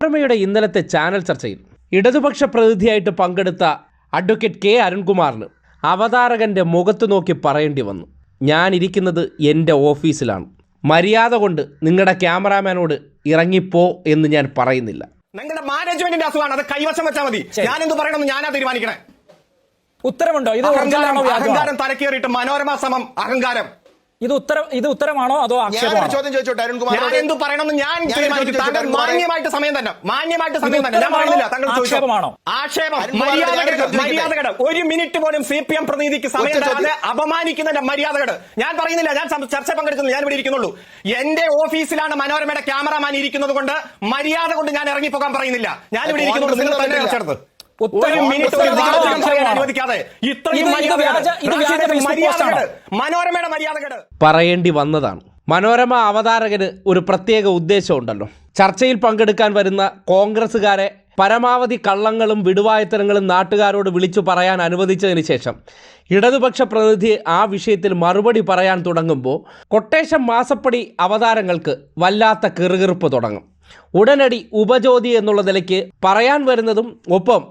മനോരമയുടെ ഇന്നലത്തെ ചാനൽ ചർച്ചയിൽ ഇടതുപക്ഷ പ്രതിനിധിയായിട്ട് പങ്കെടുത്ത അഡ്വക്കേറ്റ് കെ അരുൺകുമാറിന് അവതാരകന്റെ മുഖത്ത് നോക്കി പറയേണ്ടി വന്നു. ഞാനിരിക്കുന്നത് എന്റെ ഓഫീസിലാണ്. മര്യാദ കൊണ്ട് നിങ്ങളുടെ ക്യാമറാമാനോട് ഇറങ്ങിപ്പോ എന്ന് ഞാൻ പറയുന്നില്ല. നിങ്ങളുടെ മാനേജ്മെന്റിന്റെ അസുഖമാണ്. അത് കൈവശം വെച്ചാൽ മതി. ഞാൻ എന്ത് പറയണമെന്ന് ഞാനാ തീരുമാനിക്കണേ? ഉത്തരമുണ്ടോ ഇത് അഹങ്കാരം തലക്കേറിയിട്ട് മനോരമ സമം അഹങ്കാരം. ഇത് ഉത്തരം ഇത് ഉത്തരമാണോ അതോ ആക്ഷേപമാണോ? ചോദ്യം ചോദിച്ചോട്ടെ ഞാൻ എന്ത് പറയണമെന്ന് ഞാൻ തീരുമാനിക്കും താങ്കൾ മാന്യമായിട്ട് സമയം തന്നെ. മാന്യമായിട്ട് സമയം തന്നെ. ഞാൻ? പറയുന്നില്ല താങ്കൾ ആക്ഷേപമാണോ? ആക്ഷേപം. മര്യാദകേട് ഒരു മിനിറ്റ് പോലും സി പി എം പ്രതിനിധിക്ക് സമയം. തരാതെ അപമാനിക്കുന്നതിന്റെ മര്യാദകട്. ഞാൻ പറയുന്നില്ല ഞാൻ ചർച്ച പങ്കെടുക്കുന്നു ഞാൻ ഇവിടെ ഇരിക്കുന്നുള്ളൂ. എന്റെ ഓഫീസിലാണ് മനോരമയുടെ ക്യാമറമാൻ ഇരിക്കുന്നത് കൊണ്ട് മര്യാദ കൊണ്ട് ഞാൻ ഇറങ്ങി പോകാൻ പറയുന്നില്ല. ഞാൻ ഇവിടെ ഇരിക്കുന്നുള്ളൂ. നിങ്ങൾ തന്നെ ചർച്ചെടുത്ത് ഒരു മിനിറ്റ് അനുവദിക്കാതെ ഇത്രയും മനോരമയുടെ മര്യാദകേട്. പറയേണ്ടി വന്നതാണ്. മനോരമ അവതാരകന് ഒരു പ്രത്യേക ഉദ്ദേശമുണ്ടല്ലോ. ചർച്ചയിൽ പങ്കെടുക്കാൻ വരുന്ന കോൺഗ്രസ്സുകാരെ പരമാവധി കള്ളങ്ങളും വിടുവായത്തരങ്ങളും നാട്ടുകാരോട് വിളിച്ചു പറയാൻ അനുവദിച്ചതിന് ശേഷം ഇടതുപക്ഷ പ്രതിനിധി ആ വിഷയത്തിൽ മറുപടി പറയാൻ തുടങ്ങുമ്പോൾ കൊട്ടേഷൻ മാസപ്പടി അവതാരങ്ങൾക്ക് വല്ലാത്ത കിറുകിറുപ്പ് തുടങ്ങും. ഉടനടി ഉപജ്യോതി എന്നുള്ള നിലയ്ക്ക് പറയാൻ വരുന്നതും ഒപ്പം